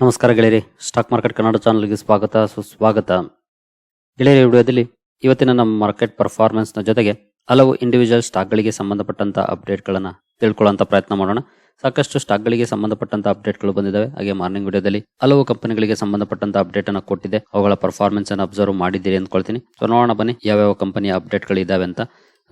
ನಮಸ್ಕಾರ ಗೆಳೆಯರಿ. Stock market Kannada ಚಾನಲ್ಗೆ ಸ್ವಾಗತ, ಸುಸ್ವಾಗತ. ಗೆಳೆಯರಿ ವಿಡಿಯೋದಲ್ಲಿ ಇವತ್ತಿನ ನಮ್ಮ ಮಾರ್ಕೆಟ್ ಪರ್ಫಾರ್ಮೆನ್ಸ್ನ ಜೊತೆಗೆ ಹಲವು ಇಂಡಿವಿಜುವಲ್ ಸ್ಟಾಕ್ಗಳಿಗೆ ಸಂಬಂಧಪಟ್ಟಂತ ಅಪ್ಡೇಟ್ಗಳನ್ನು ತಿಳ್ಕೊಳ್ಳೋಂಥ ಪ್ರಯತ್ನ ಮಾಡೋಣ. ಸಾಕಷ್ಟು ಸ್ಟಾಕ್ಗಳಿಗೆ ಸಂಬಂಧಪಟ್ಟಂತ ಅಪ್ಡೇಟ್ಗಳು ಬಂದಿದ್ದಾವೆ ಹಾಗೆ ಮಾರ್ನಿಂಗ್ ವಿಡಿಯೋದಲ್ಲಿ ಹಲವು ಕಂಪನಿಗಳಿಗೆ ಸಂಬಂಧಪಟ್ಟಂತ ಅಪ್ಡೇಟ್ ಅನ್ನು ಕೊಟ್ಟಿದೆ. ಅವುಗಳ ಪರ್ಫಾರ್ಮೆನ್ಸ್ ಅನ್ನು ಅಬ್ಸರ್ವ್ ಮಾಡಿದ್ದೀರಿ ಅಂದ್ಕೊಳ್ತೀನಿ. ಸೊ ನೋಡೋಣ ಬನ್ನಿ ಯಾವ್ಯಾವ ಕಂಪನಿಯ ಅಪ್ಡೇಟ್ಗಳಿದ್ದಾವೆ ಅಂತ.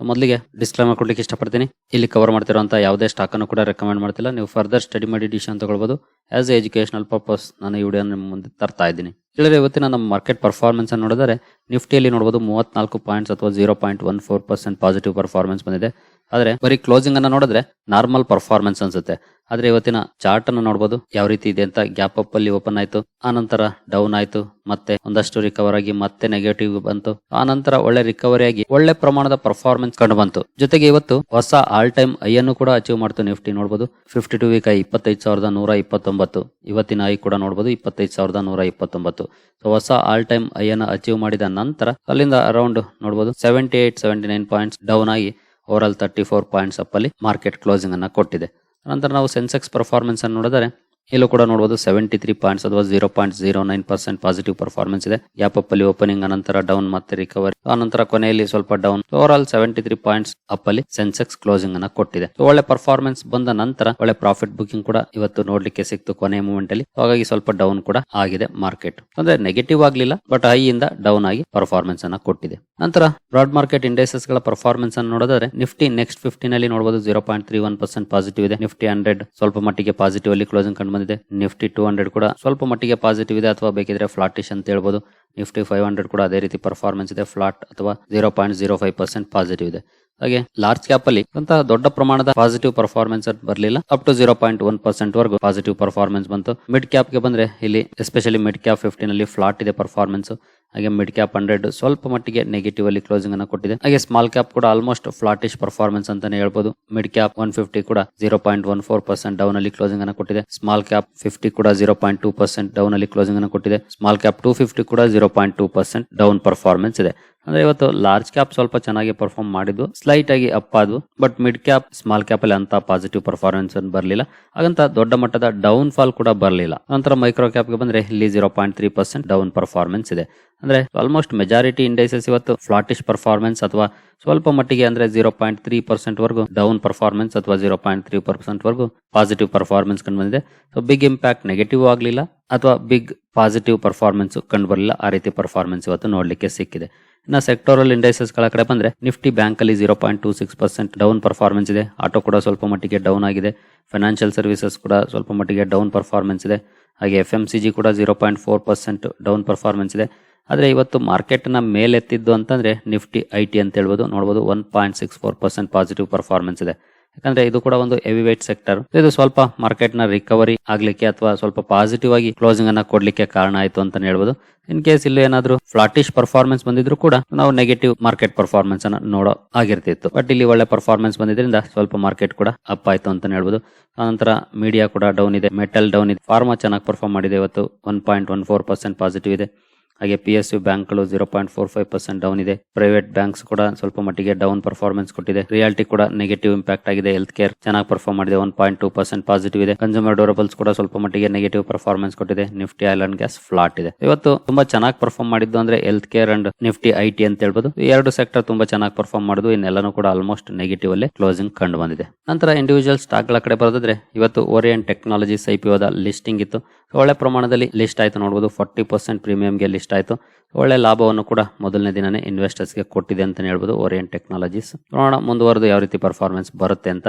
ಮೊದಲಿಗೆ ಡಿಸ್ಕ್ಲೈಮರ್ ಕೊಡ್ಲಿಕ್ಕೆ ಇಷ್ಟಪಡ್ತೀನಿ. ಇಲ್ಲಿ ಕವರ್ ಮಾಡ್ತಿರುವಂತಹ ಯಾವುದೇ ಸ್ಟಾಕ್ ಅನ್ನು ಕೂಡ ರೆಕಮೆಂಡ್ ಮಾಡ್ತಿಲ್ಲ. ನೀವು ಫರ್ದರ್ ಸ್ಟಡಿ ಮಾಡಿ ಡಿಶನ್ ತಗೊಳ್ಬಹುದು ಆಸ್ ಎ ಎಜುಕೇಶನಲ್ ಪರ್ಪಸ್ ನಾನು ಈ ವಿಡಿಯೋ ನಿಮ್ಮ ಮುಂದೆ ತರ್ತಾ ಇದ್ದೀನಿ. ಹೇಳಿದ್ರೆ ಇವತ್ತಿನ ನಮ್ಮ ಮಾರ್ಕೆಟ್ ಪರ್ಫಾರ್ಮೆನ್ಸ್ ಅನ್ನು ನೋಡಿದರೆ ನಿಫ್ಟಿಯಲ್ಲಿ ನೋಡಬಹುದು ಮೂವತ್ನಾಲ್ಕು ಪಾಯಿಂಟ್ಸ್ ಅಥವಾ zero point one four percent positive performance ಬಂದಿದೆ. ಆದ್ರೆ ಬರೀ ಕ್ಲೋಸಿಂಗ್ ಅನ್ನ ನೋಡಿದ್ರೆ ನಾರ್ಮಲ್ ಪರ್ಫಾರ್ಮೆನ್ಸ್ ಅನ್ಸುತ್ತೆ. ಆದ್ರೆ ಇವತ್ತಿನ ಚಾರ್ಟ್ ಅನ್ನ ನೋಡಬಹುದು ಯಾವ ರೀತಿ ಇದೆ ಅಂತ ಗ್ಯಾಪ್ ಅಪ್ ಅಲ್ಲಿ ಓಪನ್ ಆಯ್ತು ಆನಂತರ ಡೌನ್ ಆಯ್ತು, ಮತ್ತೆ ಒಂದಷ್ಟು ರಿಕವರ್ ಆಗಿ ಮತ್ತೆ ನೆಗೆಟಿವ್ ಬಂತು ಆನಂತರ ಒಳ್ಳೆ ರಿಕವರಿ ಆಗಿ ಒಳ್ಳೆ ಪ್ರಮಾಣದ ಪರ್ಫಾರ್ಮೆನ್ಸ್ ಕಂಡು ಬಂತು. ಜೊತೆಗೆ ಇವತ್ತು ಹೊಸ ಆಲ್ ಟೈಮ್ ಐ ಅನ್ನು ಕೂಡ ಅಚೀವ್ ಮಾಡ್ತು ನಿಫ್ಟಿ ನೋಡಬಹುದು ಫಿಫ್ಟಿ ಟು ವೀಕ್ ಐ ಇಪ್ಪತ್ತೈದು ಸಾವಿರದ ನೂರ ಇಪ್ಪತ್ತೊಂಬತ್ತು. ಇವತ್ತಿನ ಐ ಕೂಡ ನೋಡಬಹುದು ಇಪ್ಪತ್ತೈದು ಸಾವಿರದ ನೂರ ಇಪ್ಪತ್ತೊಂಬತ್ತು. ಸೊ ಹೊಸ ಆಲ್ ಟೈಮ್ ಐ ಅನ್ನು ಅಚೀವ್ ಮಾಡಿದ ನಂತರ ಅಲ್ಲಿಂದ ಅರೌಂಡ್ ನೋಡಬಹುದು seventy eight seventy nine points down ಆಗಿ overall thirty four points ಅಪ್ಪಲ್ಲಿ ಮಾರ್ಕೆಟ್ ಕ್ಲೋಸಿಂಗ್ ಅನ್ನು ಕೊಟ್ಟಿದೆ. ನಂತರ ನಾವು ಸೆನ್ಸೆಕ್ಸ್ ಪರ್ಫಾರ್ಮೆನ್ಸ್ ಅನ್ನು ನೋಡಿದರೆ ಇಲ್ಲೂ ಕೂಡ ನೋಡಬಹುದು ಸೆವೆಂಟಿ ತ್ರೀ ಪಾಯಿಂಟ್ಸ್ ಅಥವಾ zero point zero nine percent positive performance ಇದೆ. ಯಾಪ್ ಅಪ್ ಅಲ್ಲಿ ಓಪನಿಂಗ್ ಅನಂತರ ಡೌನ್ ಮತ್ತೆ ರಿಕವರಿ ಆನಂತರ ಕೊನೆಯಲ್ಲಿ ಸ್ವಲ್ಪ down overall seventy three points up ಅಲ್ಲಿ ಸೆನ್ಸೆಕ್ಸ್ ಕ್ಲೋಸಿಂಗ್ ಅನ್ನ ಕೊಟ್ಟಿದೆ. ಒಳ್ಳೆ ಪರ್ಫಾರ್ಮೆನ್ಸ್ ಬಂದ ನಂತರ ಒಳ್ಳೆ ಪ್ರಾಫಿಟ್ ಬುಕಿಂಗ್ ಕೂಡ ಇವತ್ತು ನೋಡ್ಲಿಕ್ಕೆ ಸಿಕ್ತು ಕೊನೆ ಮೂಮೆಂಟ್ ಅಲ್ಲಿ. ಹಾಗಾಗಿ ಸ್ವಲ್ಪ ಡೌನ್ ಕೂಡ ಆಗಿದೆ ಮಾರ್ಕೆಟ್ ಅಂದ್ರೆ ನೆಗೆಟಿವ್ ಆಗ್ಲಿಲ್ಲ ಬಟ್ ಹೈ ಇಂದ ಡೌನ್ ಆಗಿ ಪರ್ಫಾರ್ಮೆನ್ಸ್ ಅನ್ನ ಕೊಟ್ಟಿದೆ. ನಂತರ ಬ್ರಾಡ್ ಮಾರ್ಕೆಟ್ ಇಂಡೈಸಸ್ಗಳ ಪರ್ಫಾರ್ಮೆನ್ಸ್ ಅನ್ನು ನೋಡಿದ್ರೆ ನಿಫ್ಟಿ ನೆಕ್ಸ್ಟ್ ಫಿಫ್ಟಿನಲ್ಲಿ ನೋಡಬಹುದು zero point three one percent positive ಇದೆ. ನಿಫ್ಟಿ ಹಂಡ್ರೆಡ್ ಸ್ವಲ್ಪ ಮಟ್ಟಿಗೆ ಪಾಸಿಟಿವ್ ಅಲ್ಲಿ ಕ್ಲೋಸಿಂಗ್ ಕಂಡು ಬಂದಿದೆ. ನಿಫ್ಟಿ ಟೂ ಹಂಡ್ರೆಡ್ ಕೂಡ ಸ್ವಲ್ಪ ಮಟ್ಟಿಗೆ ಪಾಸಿಟಿವ್ ಇದೆ ಅಥವಾ ಬೇಕಿದ್ರೆ ಫ್ಲಾಟಿಶ್ ಅಂತ ಹೇಳ್ಬೋದು. ನಿಫ್ಟಿ ಫೈವ್ ಹಂಡ್ರೆಡ್ ಕೂಡ ಅದೇ ರೀತಿ ಪರ್ಫಾರ್ಮೆನ್ಸ್ ಇದೆ. ಫ್ಲಾಟ್ ಅಥವಾ zero point zero five percent positive ಇದೆ. ಹಾಗೆ ಲಾರ್ಜ್ ಕ್ಯಾಪ್ ಅಲ್ಲಿ ಅಂತ ದೊಡ್ಡ ಪ್ರಮಾಣದ ಪಾಸಿಟಿವ್ ಪರ್ಫಾರ್ಮೆನ್ಸ್ ಬರಲಿಲ್ಲ. Up to zero point one percent ವರೆಗೂ ಪಾಸಿಟಿವ್ ಪರ್ಫಾರ್ಮೆನ್ಸ್ ಬಂತು. ಮಿಡ್ ಕ್ಯಾಪ್ಗೆ ಬಂದ್ರೆ ಇಲ್ಲಿ ಎಸ್ಪೆಷಲಿ ಮಿಡ್ ಕ್ಯಾಪ್ ಫಿಫ್ಟೀನ್ ಅಲ್ಲಿ ಫ್ಲಾಟ್ ಇದೆ ಪರ್ಫಾರ್ಮೆನ್ಸ್ ಹಾಗೆ ಮಿಡ್ ಕ್ಯಾಪ್ ಹಂಡ್ರೆಡ್ ಸ್ವಲ್ಪ ಮಟ್ಟಿಗೆ ನೆಗೆಟಿವ್ ಅಲ್ಲಿ ಕ್ಲೋಸಿಂಗ್ ಅನ್ನು ಕೊಟ್ಟಿದೆ. ಹಾಗೆ ಸ್ಮಾಲ್ ಕ್ಯಾಪ್ ಕೂಡ ಆಲ್ಮೋಸ್ಟ್ ಫ್ಲಾಟಿಶ್ ಪರ್ಫಾರ್ಮೆನ್ಸ್ ಅಂತಾನೆ ಹೇಳ್ಬೋದು. ಮಿಡ್ ಕ್ಯಾಪ್ ಒನ್ ಫಿಫ್ಟಿ ಕೂಡ zero point one four percent down ಅಲ್ಲಿ ಕ್ಲೋಸಿಂಗ್ ಅನ್ನು ಕೊಟ್ಟಿದೆ. ಸ್ಮಾಲ್ ಕ್ಯಾಪ್ ಫಿಫ್ಟಿ ಕೂಡ zero point two percent down ಅಲ್ಲಿ ಕ್ಲೋಸಿಂಗ್ ಅನ್ನು ಕೊಟ್ಟಿದೆ. ಸ್ಮಾಲ್ ಕ್ಯಾಪ್ ಟೂ ಫಿಫ್ಟಿ ಕೂಡ zero point two percent down performance ಇದೆ. ಅಂದ್ರೆ ಇವತ್ತು ಲಾರ್ಜ್ ಕ್ಯಾಪ್ ಸ್ವಲ್ಪ ಚೆನ್ನಾಗಿ ಪರ್ಫಾರ್ಮ್ ಮಾಡಿದ್ವು ಸ್ಲೈಟ್ ಆಗಿ ಅಪ್ ಆದ್ವು. But mid cap small cap ಅಲ್ಲಿ ಅಂತ ಪಾಸಿಟಿವ್ ಪರ್ಫಾರ್ಮೆನ್ಸ್ ಬರಲಿಲ್ಲ. ಹಾಗಂತ ದೊಡ್ಡ ಮಟ್ಟದ ಡೌನ್ ಫಾಲ್ ಕೂಡ ಬರಲಿಲ್ಲ. ನಂತರ ಮೈಕ್ರೋ ಕ್ಯಾಪ್ಗೆ ಬಂದ್ರೆ ಇಲ್ಲಿ zero point three percent down performance ಇದೆ. ಅಂದ್ರೆ ಆಲ್ಮೋಸ್ಟ್ ಮೆಜಾರಿಟಿ ಇಂಡೈಸಸ್ ಇವತ್ತು ಫ್ಲಾಟಿಶ್ ಪರ್ಫಾರ್ಮೆನ್ಸ್ ಅಥವಾ ಸ್ವಲ್ಪ ಮಟ್ಟಿಗೆ ಅಂದ್ರೆ ಜೀರೋ ಪಾಯಿಂಟ್ ತ್ರೀ ಪರ್ಸೆಂಟ್ ವರೆಗೂ ಡೌನ್ ಪರ್ಫಾರ್ಮೆನ್ಸ್ ಅಥವಾ ಜೀರೋ ಪಾಯಿಂಟ್ ತ್ರೀ ಪರ್ಸೆಂಟ್ ವರೆಗೂ ಪಾಸಿಟಿವ್ ಪರ್ಫಾರ್ಮೆನ್ಸ್ ಕಂಡು ಬಂದಿದೆ. ಸೊ ಬಿಗ್ ಇಂಪ್ಯಾಕ್ಟ್ ನೆಗೆಟಿವ್ ಆಗಲಿಲ್ಲ. ಅಥವಾ ಬಿಗ್ ಪಾಸಿಟಿವ್ ಪರ್ಫಾರ್ಮೆನ್ಸ್ ಕಂಡು ಬರಲಿಲ್ಲ. ಆ ರೀತಿ ಪರ್ಫಾರ್ಮೆನ್ಸ್ ಇವತ್ತು ನೋಡಲಿಕ್ಕೆ ಸಿಕ್ಕಿದೆ. ಇನ್ನು ಸೆಕ್ಟೋರಲ್ ಇಂಡೈಸಸ್ಗಳ ಕಡೆ ಬಂದರೆ ನಿಫ್ಟಿ ಬ್ಯಾಂಕಲ್ಲಿ zero point two six percent down performance ಇದೆ. ಆಟೋ ಕೂಡ ಸ್ವಲ್ಪ ಮಟ್ಟಿಗೆ ಡೌನ್ ಆಗಿದೆ. ಫೈನಾನ್ಷಿಯಲ್ ಸರ್ವಿಸಸ್ ಕೂಡ ಸ್ವಲ್ಪ ಮಟ್ಟಿಗೆ ಡೌನ್ ಪರ್ಫಾರ್ಮೆನ್ಸ್ ಇದೆ. ಹಾಗೆ ಎಫ್ ಎಂ ಸಿ ಜಿ ಕೂಡ zero point four percent down performance ಇದೆ. ಆದರೆ ಇವತ್ತು ಮಾರ್ಕೆಟ್ನ ಮೇಲೆತ್ತಿದ್ದು ಅಂತಂದರೆ ನಿಫ್ಟಿ ಐ ಟಿ ಅಂತ ಹೇಳ್ಬೋದು. ನೋಡ್ಬೋದು one point six four percent positive performance ಇದೆ. ಯಾಕಂದ್ರೆ ಇದು ಕೂಡ ಒಂದು ಹೆವಿ ವೇಟ್ ಸೆಕ್ಟರ್ ಇದು ಸ್ವಲ್ಪ ಮಾರ್ಕೆಟ್ನ ರಿಕವರಿ ಆಗ್ಲಿಕ್ಕೆ ಅಥವಾ ಸ್ವಲ್ಪ ಪಾಸಿಟಿವ್ ಆಗಿ ಕ್ಲೋಸಿಂಗ್ ಅನ್ನ ಕೊಡ್ಲಿಕ್ಕೆ ಕಾರಣ ಆಯ್ತು ಅಂತ ಹೇಳ್ಬೋದು. ಇನ್ ಕೇಸ್ ಇಲ್ಲಿ ಏನಾದ್ರು ಫ್ಲಾಟಿಶ್ ಪರ್ಫಾರ್ಮೆನ್ಸ್ ಬಂದಿದ್ರು ಕೂಡ ನಾವು ನೆಗೆಟಿವ್ ಮಾರ್ಕೆಟ್ ಪರ್ಫಾರ್ಮೆನ್ಸ್ ಅನ್ನ ನೋಡೋ ಆಗಿರ್ತಿತ್ತು. ಬಟ್ ಇಲ್ಲಿ ಒಳ್ಳೆ ಪರ್ಫಾರ್ಮೆನ್ಸ್ ಬಂದಿದ್ರಿಂದ ಸ್ವಲ್ಪ ಮಾರ್ಕೆಟ್ ಕೂಡ ಅಪ್ ಆಯ್ತು ಅಂತ ಹೇಳ್ಬೋದು. ಆನಂತರ ಮೀಡಿಯಾ ಕೂಡ ಡೌನ್ ಇದೆ ಮೆಟಲ್ ಡೌನ್ ಇದೆ. ಫಾರ್ಮಾ ಚೆನ್ನಾಗಿ ಪರ್ಫಾರ್ಮ್ ಮಾಡಿದೆ ಇವತ್ತು one point one four percent positive ಇದೆ. ಹಾಗೆ ಪಿ ಎಸ್ ಯು ಬ್ಯಾಂಕ್ಗಳು zero point four five percent down ಇದೆ. ಪ್ರೈವೇಟ್ ಬ್ಯಾಂಕ್ಸ್ ಕೂಡ ಸ್ವಲ್ಪ ಮಟ್ಟಿಗೆ ಡೌನ್ ಪರ್ಫಾರ್ಮೆನ್ಸ್ ಕೊಟ್ಟಿದೆ. ರಿಯಾಲಿಟಿ ಕೂಡ ನೆಗೆಟಿವ್ ಇಂಪ್ಯಾಕ್ಟ್ ಆಗಿದೆ. ಹೆಲ್ತ್ ಕೇರ್ ಚೆನ್ನಾಗಿ ಪರ್ಫಾರ್ಮ್ ಮಾಡಿದೆ. One point two percent positive ಇದೆ. ಕನ್ಸ್ಯೂಮರ್ ಡ್ಯೂರಬಲ್ಸ್ ಕೂಡ ಸ್ವಲ್ಪ ಮಟ್ಟಿಗೆ ನೆಗೆಟಿವ್ ಪರ್ಫಾರ್ಮೆನ್ಸ್ ಕೊಟ್ಟಿದೆ. Nifty oil and gas flat ಇದೆ. ಇವತ್ತು ತುಂಬಾ ಚೆನ್ನಾಗಿ ಪರ್ಫಾರ್ಮ್ ಮಾಡಿದ್ದು ಅಂದ್ರೆ health care and Nifty I T ಅಂತ ಹೇಳ್ಬೋದು. ಎರಡು ಸೆಕ್ಟರ್ ತುಂಬಾ ಚೆನ್ನಾಗಿ ಪರ್ಫಾರ್ಮ್ ಮಾಡುದು. ಇನ್ನೆಲ್ಲನೂ ಕೂಡ ಆಲ್ಮೋಸ್ಟ್ ನೆಗೆಟಿವ್ ಅಲ್ಲಿ ಕ್ಲೋಸಿಂಗ್ ಕಂಡು ಬಂದಿದೆ. ನಂತರ ಇಂಡಿವಿಜುವಲ್ ಸ್ಟಾಕ್ಗಳ ಕಡೆ ಬರೋದಾದ್ರೆ, ಇವತ್ತು Orion technology I P listing ಇತ್ತು. ಒಳ್ಳೆ ಪ್ರಮಾಣದಲ್ಲಿ ಲಿಸ್ಟ್ ಆಯಿತು ನೋಡ್ಬೋದು. ಫಾರ್ಟಿ ಪರ್ಸೆಂಟ್ ಪ್ರೀಮಿಯಂಗೆ ಲಿಸ್ಟ್ ಆಯಿತು. ಒಳ್ಳೆ ಲಾಭವನ್ನು ಕೂಡ ಮೊದಲನೇ ದಿನನೇ ಇನ್ವೆಸ್ಟರ್ಸ್ಗೆ ಕೊಟ್ಟಿದೆ ಅಂತಲೇ ಹೇಳ್ಬೋದು. ಓರಿಯಂಟ್ ಟೆಕ್ನಾಲಜೀಸ್ ನೋಡೋಣ ಮುಂದುವರೆದು ಯಾವ ರೀತಿ ಪರ್ಫಾರ್ಮೆನ್ಸ್ ಬರುತ್ತೆ ಅಂತ.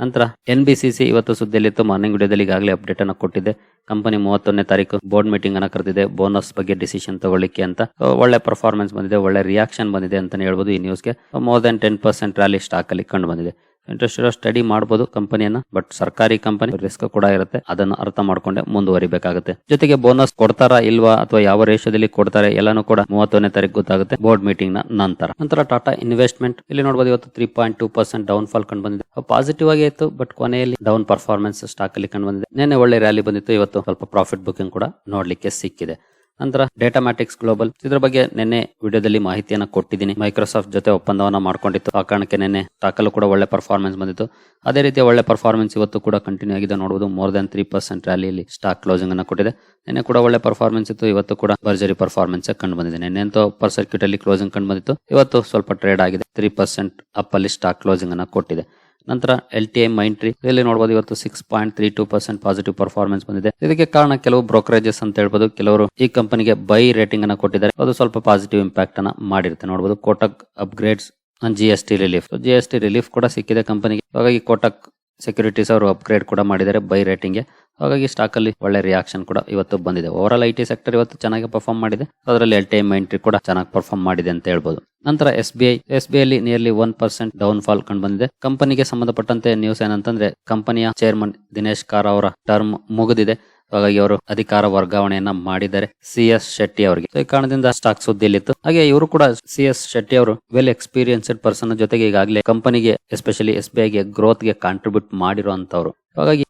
ನಂತರ ಎನ್ ಬಿ ಸಿ ಸಿ ಇವತ್ತು ಸುದ್ದಿಯಲ್ಲಿತ್ತು. ಮಾರ್ನಿಂಗ್ ವಿಡಿಯೋದಲ್ಲಿ ಈಗಾಗಲೇ ಅಪ್ಡೇಟ್ ಅನ್ನು ಕೊಟ್ಟಿದೆ. ಕಂಪನಿ ಮೂವತ್ತೊಂದನೇ ತಾರೀಕು ಬೋರ್ಡ್ ಮೀಟಿಂಗ್ ಅನ್ನು ಕರೆದಿದೆ. ಬೋನಸ್ ಬಗ್ಗೆ ಡಿಸಿಷನ್ ತಗೊಳ್ಳಿಕ್ಕೆ ಅಂತ. ಒಳ್ಳೆ ಪರ್ಫಾರ್ಮೆನ್ಸ್ ಬಂದಿದೆ. ಒಳ್ಳೆ ರಿಯಾಕ್ಷನ್ ಬಂದಿದೆ ಅಂತಲೇ ಹೇಳ್ಬೋದು ಈ ನ್ಯೂಸ್ಗೆ more than ten percent rally stock ಅಲ್ಲಿ ಕಂಡು ಬಂದಿದೆ. ಇಂಟ್ರೆಸ್ಟ್ ಇರೋ ಸ್ಟಡಿ ಮಾಡಬಹುದು ಕಂಪನಿಯನ್ನ ಬಟ್ ಸರ್ಕಾರಿ ಕಂಪನಿ ರಿಸ್ಕ್ ಕೂಡ ಇರುತ್ತೆ. ಅದನ್ನು ಅರ್ಥ ಮಾಡ್ಕೊಂಡೆ ಮುಂದುವರಿಬೇಕಾಗುತ್ತೆ. ಜೊತೆಗೆ ಬೋನಸ್ ಕೊಡ್ತಾರಾ ಇಲ್ವಾ ಅಥವಾ ಯಾವ ರೇಷದಲ್ಲಿ ಕೊಡ್ತಾರೆ ಎಲ್ಲಾನು ಕೂಡ ಮೂವತ್ತೊಂದನೇ ತಾರೀಕು ಗೊತ್ತಾಗುತ್ತೆ ಬೋರ್ಡ್ ಮೀಟಿಂಗ್ನ ನಂತರ. ನಂತರ ಟಾಟಾ ಇನ್ವೆಸ್ಟ್ಮೆಂಟ್ ಇಲ್ಲಿ ನೋಡಬಹುದು ಇವತ್ತು three point two percent down fall ಕಂಡು ಬಂದಿದೆ ಪಾಸಿಟಿವ್ ಆಗಿ ಇತ್ತು ಬಟ್ ಕೊನೆಯಲ್ಲಿ ಡೌನ್ ಪರ್ಫಾರ್ಮೆನ್ಸ್ ಸ್ಟಾಕ್ ಅಲ್ಲಿ ಕಂಡು ಬಂದಿದೆ ನಿನ್ನೆ ಒಳ್ಳೆ ರ್ಯಾಲಿ ಬಂದಿತ್ತು, ಇವತ್ತು ಸ್ವಲ್ಪ ಪ್ರಾಫಿಟ್ ಬುಕಿಂಗ್ ಕೂಡ ನೋಡ್ಲಿಕ್ಕೆ ಸಿಕ್ಕಿದೆ. ನಂತರ ಡೇಟಾಮ್ಯಾಟಿಕ್ಸ್ ಗ್ಲೋಬಲ್ ಇದ್ರ ಬಗ್ಗೆ ನಿನ್ನೆ ವಿಡಿಯೋದಲ್ಲಿ ಮಾಹಿತಿಯನ್ನು ಕೊಟ್ಟಿದ್ದೀನಿ. ಮೈಕ್ರೋಸಾಫ್ಟ್ ಜೊತೆ ಒಪ್ಪಂದವನ್ನು ಮಾಡ್ಕೊಂಡಿತ್ತು. ಆ ಕಾರಣಕ್ಕೆ ನಿನ್ನೆ ಸ್ಟಾಕಲ್ಲೂ ಕೂಡ ಒಳ್ಳೆ ಪರ್ಫಾರ್ಮೆನ್ಸ್ ಬಂದಿತ್ತು. ಅದೇ ರೀತಿಯ ಒಳ್ಳೆ ಪರ್ಫಾರ್ಮೆನ್ಸ್ ಇವತ್ತು ಕೂಡ ಕಂಟಿನ್ಯೂ ಆಗಿದೆ ನೋಡಬಹುದು ಮೋರ್ ದನ್ ತ್ರೀ ಪರ್ಸೆಂಟ್ ರ್ಯಾಲಿಯಲ್ಲಿ ಸ್ಟಾಕ್ ಕ್ಲೋಸಿಂಗ್ ಅನ್ನು ಕೊಟ್ಟಿದೆ. ನಿನ್ನೆ ಕೂಡ ಒಳ್ಳೆ ಪರ್ಫಾರ್ಮೆನ್ಸ್ ಇತ್ತು. ಇವತ್ತು ಕೂಡ ಭರ್ಜರಿ ಪರ್ಫಾರ್ಮೆನ್ಸ್ ಕಂಡು ಬಂದಿದೆ. ನಿನ್ನೆ ಪರ್ ಸರ್ಕ್ಯೂಟ್ ಅಲ್ಲಿ ಕ್ಲೋಸಿಂಗ್ ಕಂಡು ಬಂದಿತ್ತು. ಇವತ್ತು ಸ್ವಲ್ಪ ಟ್ರೇಡ್ ಆಗಿದೆ. ತ್ರೀ ಪರ್ಸೆಂಟ್ ಅಪ್ ಅಲ್ಲಿ ಸ್ಟಾಕ್ ಕ್ಲೋಸಿಂಗ್ ಅನ್ನು ಕೊಟ್ಟಿದೆ. ನಂತರ L T I Mindtree ಇಲ್ಲಿ ನೋಡಬಹುದು ಇವತ್ತು six point three two percent positive performance ಬಂದಿದೆ. ಇದಕ್ಕೆ ಕಾರಣ ಕೆಲವು ಬ್ರೋಕರೇಜಸ್ ಅಂತ ಹೇಳ್ಬೋದು. ಕೆಲವರು ಈ ಕಂಪನಿಗೆ ಬೈ ರೇಟಿಂಗ್ ಅನ್ನ ಕೊಟ್ಟಿದ್ದಾರೆ. ಅದು ಸ್ವಲ್ಪ ಪಾಸಿಟಿವ್ ಇಂಪ್ಯಾಕ್ಟ್ ಅನ್ನ ಮಾಡಿರುತ್ತೆ. ನೋಡಬಹುದು Kotak upgrades G S T relief G S T relief ಕೂಡ ಸಿಕ್ಕಿದೆ ಕಂಪನಿಗೆ ಹಾಗಾಗಿ ಕೋಟಕ್ ಸೆಕ್ಯೂರಿಟೀಸ್ ಅವರು ಅಪ್ಗ್ರೇಡ್ ಕೂಡ ಮಾಡಿದ್ದಾರೆ ಬೈ ರೇಟಿಂಗ್ಗೆ. ಹಾಗಾಗಿ ಸ್ಟಾಕ್ ಅಲ್ಲಿ ಒಳ್ಳೆ ರಿಯಾಕ್ಷನ್ ಕೂಡ ಇವತ್ತು ಬಂದಿದೆ. ಓವರ್ ಆಲ್ ಐ ಸೆಕ್ಟರ್ ಇವತ್ತು ಚೆನ್ನಾಗಿ ಪರ್ಫಾರ್ಮ್ ಮಾಡಿದೆ. ಅದರಲ್ಲಿ ಎಲ್ ಟಿ ಎಂ ಎಂಟ್ರಿ ಕೂಡ ಚೆನ್ನಾಗಿ ಪರ್ಫಾರ್ಮ್ ಮಾಡಿದೆ ಅಂತ ಹೇಳ್ಬೋದು. ನಂತರ S B I S B ಐಲಿ nearly one percent down fall ಕಂಡು ಬಂದಿದೆ. ಕಂಪನಿಗೆ ಸಂಬಂಧಪಟ್ಟಂತೆ ನ್ಯೂಸ್ ಏನಂತಂದ್ರೆ ಕಂಪನಿಯ ಚೇರ್ಮನ್ ದಿನೇಶ್ ಕಾರ್ ಅವರ ಟರ್ಮ್ ಮುಗಿದಿದೆ. ಹಾಗಾಗಿ ಅವರು ಅಧಿಕಾರ ವರ್ಗಾವಣೆಯನ್ನ ಮಾಡಿದ್ದಾರೆ ಸಿ ಎಸ್ ಶೆಟ್ಟಿ ಅವರಿಗೆ. ಈ ಕಾರಣದಿಂದ ಸ್ಟಾಕ್ ಸುದ್ದಿಯಲ್ಲಿತ್ತು. ಹಾಗೆ ಇವರು ಕೂಡ ಸಿ ಎಸ್ ಶೆಟ್ಟಿ ಅವರು ವೆಲ್ ಎಕ್ಸ್ಪೀರಿಯನ್ಸ್ಡ್ ಪರ್ಸನ್ ಜೊತೆಗೆ ಈಗಾಗಲೇ ಕಂಪನಿಗೆ ಎಸ್ಪೆಷಲಿ ಎಸ್ ಬಿ ಐಗೆ ಗ್ರೋತ್ಗೆ ಕಾಂಟ್ರಿಬ್ಯೂಟ್ ಮಾಡಿರುವಂತವ್ರು ಹಾಗಾಗಿ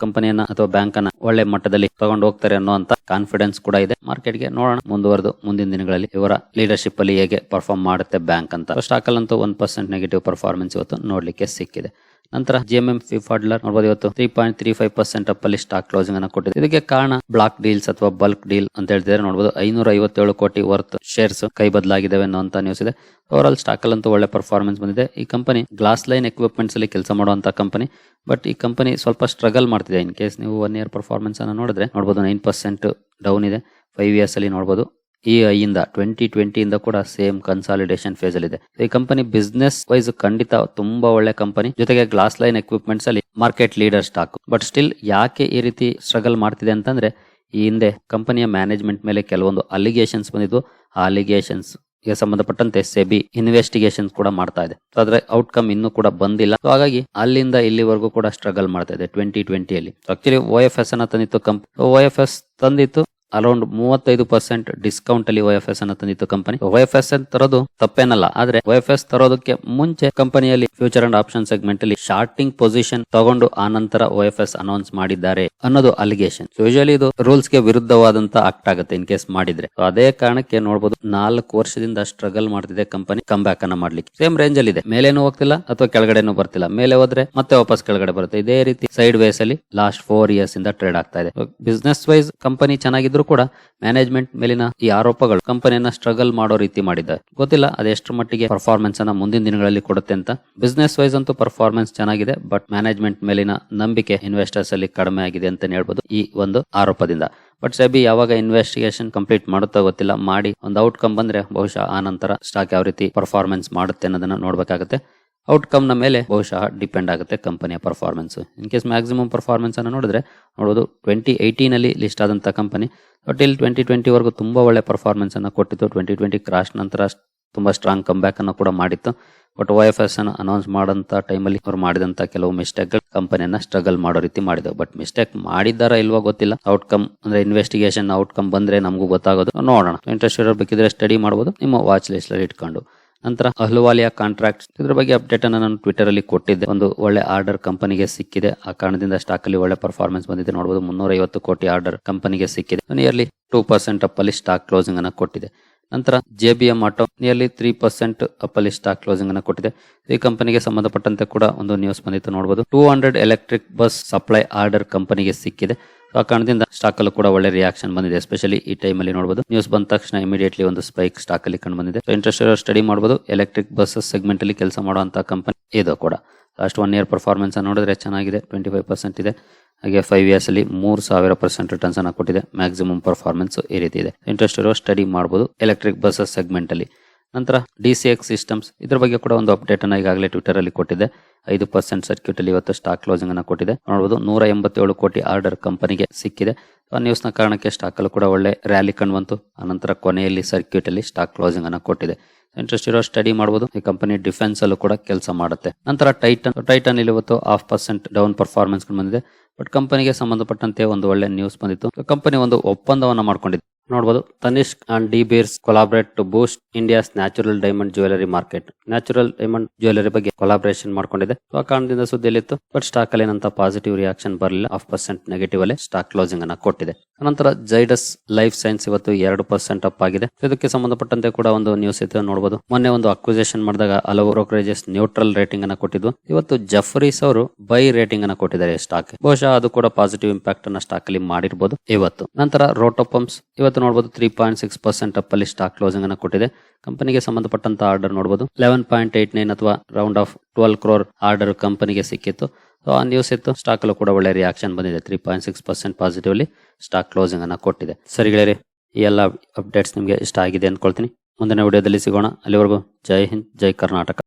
ಕಂಪನಿಯನ್ನ ಅಥವಾ ಬ್ಯಾಂಕ್ ಅನ್ನ ಒಳ್ಳೆ ಮಟ್ಟದಲ್ಲಿ ತಗೊಂಡು ಹೋಗ್ತಾರೆ ಅನ್ನುವಂತ ಕಾನ್ಫಿಡೆನ್ಸ್ ಕೂಡ ಇದೆ. ಮಾರ್ಕೆಟ್ಗೆ ನೋಡೋಣ. ಮುಂದುವರೆದು ಮುಂದಿನ ದಿನಗಳಲ್ಲಿ ಇವರ ಲೀಡರ್ಶಿಪ್ ಅಲ್ಲಿ ಹೇಗೆ ಪರ್ಫಾರ್ಮ್ ಮಾಡುತ್ತೆ ಬ್ಯಾಂಕ್ ಅಂತ. ಸ್ಟಾಕ್ ಅಲ್ಲಂತೂ ಒನ್ ಪರ್ಸೆಂಟ್ ನೆಗೆಟಿವ್ ಪರ್ಫಾರ್ಮೆನ್ಸ್ ಇವತ್ತು ನೋಡ್ಲಿಕ್ಕೆ ಸಿಕ್ಕಿದೆ. ನಂತರ ಜಿಎಂಎಂ ಫಿಫಾಡ್ಲರ್ ನೋಡಬಹುದು ಇವತ್ತು three point three five percent up ಅಲ್ಲಿ ಸ್ಟಾಕ್ ಕ್ಲೋಸಿಂಗ್ ಅನ್ನು ಕೊಟ್ಟಿದೆ. ಇದಕ್ಕೆ ಕಾರಣ ಬ್ಲಾಕ್ ಡೀಲ್ಸ್ ಅಥವಾ ಬಲ್ಕ್ ಡೀಲ್ ಅಂತ ಹೇಳ್ತಿದ್ರೆ ನೋಡಬಹುದು ಐನೂರ ಐವತ್ತೇಳು ಕೋಟಿ ವರ್ತ್ ಶೇರ್ಸ್ ಕೈ ಬದಲಾಗಿದ್ದಾವೆ ಅನ್ನುವಂತ ನ್ಯೂಸ್ ಇದೆ. ಓವರ್ ಆಲ್ ಸ್ಟಾಕ್ ಅಲ್ಲಂತೂ ಒಳ್ಳೆ ಪರ್ಫಾರ್ಮೆನ್ಸ್ ಬಂದಿದೆ. ಈ ಕಂಪನಿ ಗ್ಲಾಸ್ ಲೈನ್ ಎಕ್ವಿಪ್ಮೆಂಟ್ಸ್ ಅಲ್ಲಿ ಕೆಲಸ ಮಾಡುವಂತ ಕಂಪನಿ ಬಟ್ ಈ ಕಂಪನಿ ಸ್ವಲ್ಪ ಸ್ಟ್ರಗಲ್ ಮಾಡ್ತಿದೆ. ಇನ್ ಕೇಸ್ ನೀವು ಒನ್ ಇಯರ್ ಪರ್ಫಾರ್ಮೆನ್ಸ್ ಅನ್ನು ನೋಡಿದ್ರೆ ನೋಡಬಹುದು ನೈನ್ ಪರ್ಸೆಂಟ್ ಡೌನ್ ಇದೆ. ಫೈವ್ ಇಯರ್ಸ್ ಅಲ್ಲಿ ನೋಡಬಹುದು ಈ ಇಂದ ಟ್ವೆಂಟಿ ಟ್ವೆಂಟಿಯಿಂದ ಕೂಡ ಸೇಮ್ ಕನ್ಸಾಲಿಡೇಷನ್ ಫೇಸ್ ಅಲ್ಲಿ ಇದೆ. ಈ ಕಂಪನಿ ಬಿಸ್ನೆಸ್ ವೈಸ್ ಖಂಡಿತ ತುಂಬಾ ಒಳ್ಳೆ ಕಂಪನಿ ಜೊತೆಗೆ ಗ್ಲಾಸ್ ಲೈನ್ ಎಕ್ವಿಪ್ಮೆಂಟ್ಸ್ ಅಲ್ಲಿ market leader stock but still ಯಾಕೆ ಈ ರೀತಿ ಸ್ಟ್ರಗಲ್ ಮಾಡ್ತಿದೆ ಅಂತಂದ್ರೆ ಈ ಹಿಂದೆ ಕಂಪನಿಯ ಮ್ಯಾನೇಜ್ಮೆಂಟ್ ಮೇಲೆ ಕೆಲವೊಂದು ಅಲಿಗೇಷನ್ಸ್ ಬಂದಿದ್ದು ಆ ಅಲಿಗೇಷನ್ಸ್ಗೆ ಸಂಬಂಧಪಟ್ಟಂತೆ ಸೆಬಿ ಇನ್ವೆಸ್ಟಿಗೇಷನ್ ಕೂಡ ಮಾಡ್ತಾ ಇದೆ. So, ಅದ್ರ ಔಟ್ಕಮ್ ಇನ್ನೂ ಕೂಡ ಬಂದಿಲ್ಲ. ಸೊ ಹಾಗಾಗಿ ಅಲ್ಲಿಂದ ಇಲ್ಲಿವರೆಗೂ ಕೂಡ ಸ್ಟ್ರಗಲ್ ಮಾಡ್ತಾ ಇದೆ ಟ್ವೆಂಟಿ ಟ್ವೆಂಟಿಯಲ್ಲಿ ಆಕ್ಚುಲಿ ಓ ಎಫ್ ಎಸ್ ಅನ್ನ ತಂದಿತ್ತು ಕಂಪ್ ಓ ಎಫ್ ಎಸ್ ತಂದಿತ್ತು ಅರೌಂಡ್ ಮೂವತ್ತೈದು ಪರ್ಸೆಂಟ್ ಡಿಸ್ಕೌಂಟ್ ಅಲ್ಲಿ ವೈಎಫ್ ಎಫ್ ಎಸ್ ಅನ್ನ ತಂದಿತ್ತು ಕಂಪನಿ. ವೈಎಫ್ ಎಸ್ ತರೋದು ತಪ್ಪೇನಲ್ಲ, ಆದ್ರೆ ವೈಎಫ್ ಎಸ್ ತರೋದಕ್ಕೆ ಮುಂಚೆ ಕಂಪನಿಯಲ್ಲಿ ಫ್ಯೂಚರ್ ಅಂಡ್ ಆಪ್ಷನ್ ಸೆಗ್ಮೆಂಟ್ ಅಲ್ಲಿ ಶಾರ್ಟಿಂಗ್ ಪೊಸಿಷನ್ ತಗೊಂಡು ಆ ನಂತರ ವೈಎಫ್ ಎಫ್ ಎಸ್ ಅನೌನ್ಸ್ ಮಾಡಿದ್ದಾರೆ ಅನ್ನೋದು ಅಲಿಗೇಷನ್. ಯೂಶಲಿ ಇದು ರೂಲ್ಸ್ಗೆ ವಿರುದ್ಧವಾದಂತ ಆಕ್ಟ್ ಆಗುತ್ತೆ ಇನ್ ಕೇಸ್ ಮಾಡಿದ್ರೆ. ಅದೇ ಕಾರಣಕ್ಕೆ ನೋಡಬಹುದು ನಾಲ್ಕು ವರ್ಷದಿಂದ ಸ್ಟ್ರಗಲ್ ಮಾಡ್ತಿದೆ ಕಂಪನಿ ಕಮ್ ಬ್ಯಾಕ್ ಅನ್ನ ಮಾಡ್ಲಿಕ್ಕೆ. ಸೇಮ್ ರೇಂಜ್ ಅಲ್ಲಿ ಇದೆ. ಮೇಲೇನು ಹೋಗ್ತಿಲ್ಲ ಅಥವಾ ಕೆಳಗಡೆನೂ ಬರ್ತಿಲ್ಲ. ಮೇಲೆ ಹೋದ್ರೆ ಮತ್ತೆ ವಾಪಸ್ ಕೆಳಗಡೆ ಬರುತ್ತೆ. ಇದೇ ರೀತಿ ಸೈಡ್ ವೇಸ್ ಅಲ್ಲಿ ಲಾಸ್ಟ್ ಫೋರ್ ಇಯರ್ಸ್ ಇಂದ ಟ್ರೇಡ್ ಆಗ್ತಾ ಇದೆ. ಬಿಸ್ನೆಸ್ ವೈಸ್ ಕಂಪನಿ ಚೆನ್ನಾಗಿದ್ರು ಕೂಡ ಮ್ಯಾನೇಜ್ಮೆಂಟ್ ಮೇಲಿನ ಈ ಆರೋಪಗಳು ಕಂಪನಿಯನ್ನ ಸ್ಟ್ರಗಲ್ ಮಾಡೋ ರೀತಿ ಮಾಡಿದ್ದಾರೆ ಗೊತ್ತಿಲ್ಲ ಅದೆಷ್ಟು ಮಟ್ಟಿಗೆ ಪರ್ಫಾರ್ಮೆನ್ಸ್ ಅನ್ನ ಮುಂದಿನ ದಿನಗಳಲ್ಲಿ ಕೊಡುತ್ತೆ ಅಂತ. ಬಿಸ್ನೆಸ್ ವೈಸ್ ಅಂತೂ ಪರ್ಫಾರ್ಮೆನ್ಸ್ ಚೆನ್ನಾಗಿದೆ ಬಟ್ ಮ್ಯಾನೇಜ್ಮೆಂಟ್ ಮೇಲಿನ ನಂಬಿಕೆ ಇನ್ವೆಸ್ಟರ್ಸ್ ಅಲ್ಲಿ ಕಡಿಮೆ ಆಗಿದೆ ಅಂತ ಹೇಳ್ಬೋದು ಈ ಒಂದು ಆರೋಪದಿಂದ. ಬಟ್ ಸೆಬಿ ಯಾವಾಗ ಇನ್ವೆಸ್ಟಿಗೇಷನ್ ಕಂಪ್ಲೀಟ್ ಮಾಡುತ್ತೋ ಗೊತ್ತಿಲ್ಲ. ಮಾಡಿ ಒಂದು ಔಟ್ಕಮ್ ಬಂದ್ರೆ ಬಹುಶಃ ಆ ನಂತರ ಸ್ಟಾಕ್ ಯಾವ ರೀತಿ ಪರ್ಫಾರ್ಮೆನ್ಸ್ ಮಾಡುತ್ತೆ ಅನ್ನೋದನ್ನ ನೋಡ್ಬೇಕಾಗುತ್ತೆ. ಔಟ್ಕಮ್ನ ಮೇಲೆ ಬಹುಶಃ ಡಿಪೆಂಡ್ ಆಗುತ್ತೆ ಕಂಪನಿಯ performance in case maximum performance ಅನ್ನು ನೋಡಿದ್ರೆ, ನೋಡೋದು ಟ್ವೆಂಟಿ ಏಯ್ಟೀನ್ ಅಲ್ಲಿ ಲಿಸ್ಟ್ ಆದಂತಹ ಕಂಪನಿ ಟಿಲ್ ಟ್ವೆಂಟಿ ಟ್ವೆಂಟಿ ವರೆಗೂ ತುಂಬಾ ಒಳ್ಳೆ ಪರ್ಫಾರ್ಮೆನ್ಸ್ ಅನ್ನು ಕೊಟ್ಟಿತ್ತು. ಟ್ವೆಂಟಿ ಟ್ವೆಂಟಿ ಕ್ರಾಶ್ ನಂತರ ತುಂಬ ಸ್ಟ್ರಾಂಗ್ ಕಮ್ ಬ್ಯಾಕ್ ಅನ್ನು ಕೂಡ ಮಾಡಿತ್ತು. ಬಟ್ ವೈ ಎಫ್ ಎಸ್ ಅನ್ನು ಅನೌನ್ಸ್ ಮಾಡಂತ ಟೈಮಲ್ಲಿ ಅವ್ರು ಮಾಡಿದಂತ ಕೆಲವು ಮಿಸ್ಟೇಕ್ ಕಂಪನಿಯನ್ನ ಸ್ಟ್ರಗಲ್ ಮಾಡೋ ರೀತಿ ಮಾಡಿದವು. ಬಟ್ ಮಿಸ್ಟೇಕ್ ಮಾಡಿದಾರ ಇಲ್ವೋ ಗೊತ್ತಿಲ್ಲ. ಔಟ್ಕಮ್ ಅಂದ್ರೆ ಇನ್ವೆಸ್ಟಿಗೇಷನ್ ಔಟ್ಕಮ್ ಬಂದ್ರೆ ನಮಗೂ ಗೊತ್ತಾಗೋದು. ನೋಡೋಣ. ಇಂಟ್ರೆಸ್ಟ್ ಇರೋ ಬೇಕಿದ್ರೆ ಸ್ಟಡಿ ಮಾಡಬಹುದು ನಿಮ್ಮ ವಾಚ್ ಲಿಸ್ಟ್ ಇಟ್ಕೊಂಡು. ನಂತರ ಅಹ್ಲುವಾಲಿಯಾ ಕಾಂಟ್ರಾಕ್ಟ್ ಇದ್ರ ಬಗ್ಗೆ ಅಪ್ಡೇಟ್ ಅನ್ನು ನಾನು ಟ್ವಿಟರ್ ಅಲ್ಲಿ ಕೊಟ್ಟಿದ್ದೆ. ಒಂದು ಒಳ್ಳೆ ಆರ್ಡರ್ ಕಂಪನಿಗೆ ಸಿಕ್ಕಿದೆ. ಆ ಕಾರಣದಿಂದ ಸ್ಟಾಕ್ ಅಲ್ಲಿ ಒಳ್ಳೆ ಪರ್ಫಾರ್ಮೆನ್ಸ್ ಬಂದಿದೆ. ನೋಡಬಹುದು ಮುನ್ನೂರ ಐವತ್ತು ಕೋಟಿ ಆರ್ಡರ್ ಕಂಪನಿಗೆ ಸಿಕ್ಕಿದೆ. ನಿಯರ್ಲಿ ಟೂ ಪರ್ಸೆಂಟ್ ಅಪ್ ಅಲ್ಲಿ ಸ್ಟಾಕ್ ಕ್ಲೋಸಿಂಗ್ ಅನ್ನು ಕೊಟ್ಟಿದೆ. ನಂತರ J B M auto nearly three percent up ಅಲ್ಲಿ ಸ್ಟಾಕ್ ಕ್ಲೋಸಿಂಗ್ ಅನ್ನು ಕೊಟ್ಟಿದೆ. ಈ ಕಂಪನಿಗೆ ಸಂಬಂಧಪಟ್ಟಂತೆ ಕೂಡ ಒಂದು ನ್ಯೂಸ್ ಬಂದಿತ್ತು. ನೋಡಬಹುದು two hundred electric bus supply order ಕಂಪನಿಗೆ ಸಿಕ್ಕಿದೆ. ಆ ಕಾರಣದಿಂದ ಸ್ಟಾಕ್ ಅಲ್ಲೂ ಕೂಡ ಒಳ್ಳೆ ರಿಯಾಕ್ಷನ್ ಬಂದಿದೆ ಎಸ್ಪೆಷಲಿ ಈ ಟೈಮ್ ಅಲ್ಲಿ ನೋಡಬಹುದು ನ್ಯೂಸ್ ಬಂದ ತಕ್ಷಣ ಇಮಿಡಿಯೇಟ್ಲಿ ಒಂದು ಸ್ಪೈಕ್ ಸ್ಟಾಕ್ ಅಲ್ಲಿ ಕಂಡು ಬಂದಿದೆ. ಇಂಟ್ರೆಸ್ಟ್ ಇರೋ ಸ್ಟಡಿ ಮಾಡಬಹುದು ಎಲೆಕ್ಟ್ರಿಕ್ ಬಸ್ಸಸ್ ಸೆಗ್ಮೆಂಟ್ ಅಲ್ಲಿ ಕೆಲಸ ಮಾಡುವಂತ ಕಂಪನಿ ಇದು ಕೂಡ. ಲಾಸ್ಟ್ ಒನ್ ಇಯರ್ ಪರ್ಫಾರ್ಮೆನ್ಸ್ ನೋಡಿದ್ರೆ ಚೆನ್ನಾಗಿದೆ ಟ್ವೆಂಟಿ ಫೈವ್ ಪರ್ಸೆಂಟ್ ಇದೆ. ಹಾಗೆ ಫೈವ್ ಇಯರ್ಸ್ ಅಲ್ಲಿ ಮೂರು ಸಾವಿರ ಪರ್ಸೆಂಟ್ ರಿಟರ್ನ್ಸ್ ಅನ್ನ ಕೊಟ್ಟಿದೆ. ಮ್ಯಾಕ್ಸಿಮಮ್ ಪರ್ಫಾರ್ಮೆನ್ಸ್ ಈ ರೀತಿ ಇದೆ. ಇಂಟ್ರೆಸ್ಟ್ ಇರೋ ಸ್ಟಡಿ ಮಾಡಬಹುದು ಎಲೆಕ್ಟ್ರಿಕ್ ಬಸ್ಸಸ್ ಸೆಗ್ಮೆಂಟ್ ಅಲ್ಲಿ. ನಂತರ ಡಿ ಸಿ ಎಕ್ಸ್ ಸಿಸ್ಟಮ್ಸ್, ಇದ್ರ ಬಗ್ಗೆ ಕೂಡ ಒಂದು ಅಪ್ಡೇಟ್ ಅನ್ನ ಈಗಾಗಲೇ ಟ್ವಿಟರ್ ಅಲ್ಲಿ ಕೊಟ್ಟಿದೆ. ಐದು ಪರ್ಸೆಂಟ್ ಸರ್ಕ್ಯೂಟ್ ಅಲ್ಲಿ ಇವತ್ತು ಸ್ಟಾಕ್ ಕ್ಲೋಸಿಂಗ್ ಅನ್ನ ಕೊಟ್ಟಿದೆ. ನೋಡಬಹುದು ನೂರ ಎಂಬತ್ತೇಳು ಕೋಟಿ ಆರ್ಡರ್ ಕಂಪನಿಗೆ ಸಿಕ್ಕಿದೆ. ಆ ನ್ಯೂಸ್ನ ಕಾರಣಕ್ಕೆ ಸ್ಟಾಕ್ ಅಲ್ಲಿ ಕೂಡ ಒಳ್ಳೆ ರ್ಯಾಲಿ ಕಂಡು ಬಂತು. ನಂತರ ಕೊನೆಯಲ್ಲಿ ಸರ್ಕ್ಯೂಟ್ ಅಲ್ಲಿ ಸ್ಟಾಕ್ ಕ್ಲೋಸಿಂಗ್ ಅನ್ನ ಕೊಟ್ಟಿದೆ. ಇಂಟ್ರೆಸ್ಟ್ ಇರೋ ಸ್ಟಡಿ ಮಾಡಬಹುದು ಈ ಕಂಪನಿ ಡಿಫೆನ್ಸ್ ಅಲ್ಲೂ ಕೂಡ ಕೆಲಸ ಮಾಡುತ್ತೆ. ನಂತರ ಟೈಟನ್ ಟೈಟನ್ ಇಲ್ಲಿ ಇವತ್ತು ಹಾಫ್ ಪರ್ಸೆಂಟ್ ಡೌನ್ ಪರ್ಫಾರ್ಮೆನ್ಸ್ ಬಂದಿದೆ. ಬಟ್ ಕಂಪನಿಗೆ ಸಂಬಂಧಪಟ್ಟಂತೆ ಒಂದು ಒಳ್ಳೆ ನ್ಯೂಸ್ ಬಂದಿತ್ತು. ಕಂಪನಿ ಒಂದು ಒಪ್ಪಂದವನ್ನ ಮಾಡ್ಕೊಂಡಿದೆ. ನೋಡಬಹುದು Tanishq and De Beers collaborate to boost India's natural diamond jewellery market natural diamond jewellery ಬಗ್ಗೆ ಕೊಲಾಬ್ರೇಷನ್ ಮಾಡ್ಕೊಂಡಿದೆ. ಆ ಕಾರಣದಿಂದ ಸುದ್ದಿಯಲ್ಲಿತ್ತು ಬಟ್ ಸ್ಟಾಕ್ ಅಲ್ಲಿ ಏನಂತ ಪಾಸಿಟಿವ್ ರಿಯಾಕ್ಷನ್ ಬರಲಿಲ್ಲ. ಹಾಫ್ ಪರ್ಸೆಂಟ್ ನೆಗೆಟಿವ್ ಅಲ್ಲಿ ಸ್ಟಾಕ್ ಕ್ಲೋಸಿಂಗ್ ಅನ್ನ ಕೊಟ್ಟಿದೆ. ನಂತರ ಜೈಡಸ್ ಲೈಫ್ ಸೈನ್ಸ್ ಇವತ್ತು ಎರಡು ಪರ್ಸೆಂಟ್ ಅಪ್ ಆಗಿದೆ. ಇದಕ್ಕೆ ಸಂಬಂಧಪಟ್ಟಂತೆ ಕೂಡ ಒಂದು ನ್ಯೂಸ್ ಇತ್ತು ನೋಡಬಹುದು ಮೊನ್ನೆ ಒಂದು ಅಕ್ವಿಸೇಷನ್ ಮಾಡಿದಾಗ ಹಲವು ಬ್ರೋಕರೇಜಸ್ ನ್ಯೂಟ್ರಲ್ ರೇಟಿಂಗ್ ಅನ್ನ ಕೊಟ್ಟಿದ್ದು. ಇವತ್ತು ಜಫ್ರೀಸ್ ಅವರು ಬೈ ರೇಟಿಂಗ್ ಅನ್ನ ಕೊಟ್ಟಿದ್ದಾರೆ ಸ್ಟಾಕ್ ಬಹುಶಃ ಅದು ಕೂಡ ಪಾಸಿಟಿವ್ ಇಂಪ್ಯಾಕ್ಟ್ ಅನ್ನ ಸ್ಟಾಕ್ ಅಲ್ಲಿ ಮಾಡಿರಬಹುದು ಇವತ್ತು. ನಂತರ ರೋಟೋಪಂಪ್ಸ್ ಇವತ್ತು ನೋಡಬಹುದು three point six percent up ಅಲ್ಲಿ ಸ್ಟಾಕ್ ಕ್ಲೋಸಿಂಗ್ ಅನ್ನು ಕೊಟ್ಟಿದೆ. ಕಂಪನಿಗೆ ಸಂಬಂಧಪಟ್ಟಂತ ಆರ್ಡರ್ ನೋಡಬಹುದು ಲೆವೆನ್ ಪಾಯಿಂಟ್ ಏಟ್ ನೈನ್ ಅಥವಾ round off twelve crore order ಕಂಪನಿಗೆ ಸಿಕ್ಕಿತ್ತು. ಸೊ ಆ ನ್ಯೂಸ್ ಇತ್ತು. ಸ್ಟಾಕ್ ಅಲ್ಲೂ ಕೂಡ ಒಳ್ಳೆ ರಿಯಾಕ್ಷನ್ ಬಂದಿದೆ. Three point six percent positive ಅಲ್ಲಿ ಸ್ಟಾಕ್ ಕ್ಲೋಸಿಂಗ್ ಅನ್ನ ಕೊಟ್ಟಿದೆ. ಸರಿ ಗೆಳೆಯರೆ, ಈ ಎಲ್ಲ ಅಪ್ಡೇಟ್ಸ್ ನಿಮಗೆ ಇಷ್ಟ ಆಗಿದೆ ಅಂದ್ಕೊಳ್ತೀನಿ. ಮುಂದಿನ ವಿಡಿಯೋದಲ್ಲಿ ಸಿಗೋಣ. ಅಲ್ಲಿವರೆಗೂ ಜೈ ಹಿಂದ್, ಜೈ ಕರ್ನಾಟಕ.